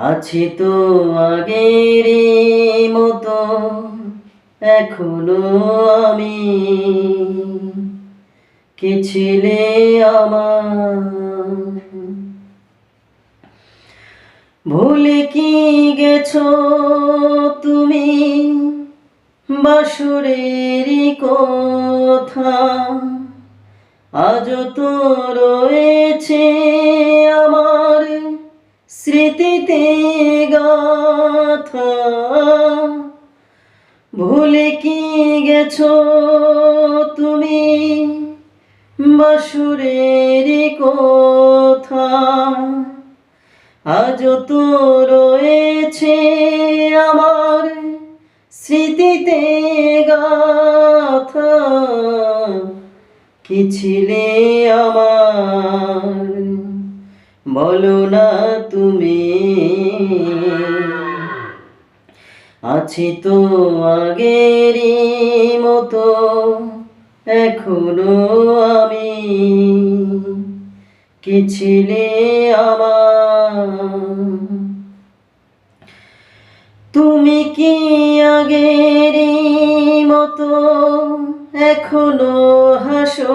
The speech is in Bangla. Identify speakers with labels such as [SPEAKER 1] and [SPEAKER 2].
[SPEAKER 1] আছি তো আগের মতো, এখনও আমি। কে ছিলে আমার? ভুলে কি গেছো তুমি? বাসুরেরই কথা। আজ তো রয়েছে আমার স্মৃতিতে গাথা। ভুলে কি গেছো তুমি? বাসুরের কথা। আজ তো রয়েছে আমার স্মৃতিতে গাথা। কি ছিলে আমার? বলো না তুমি। আছি তো আগেরই মতো, এখনও আমি। কি ছিলে আমার? তুমি কি আগের মতো, এখনও হাসো?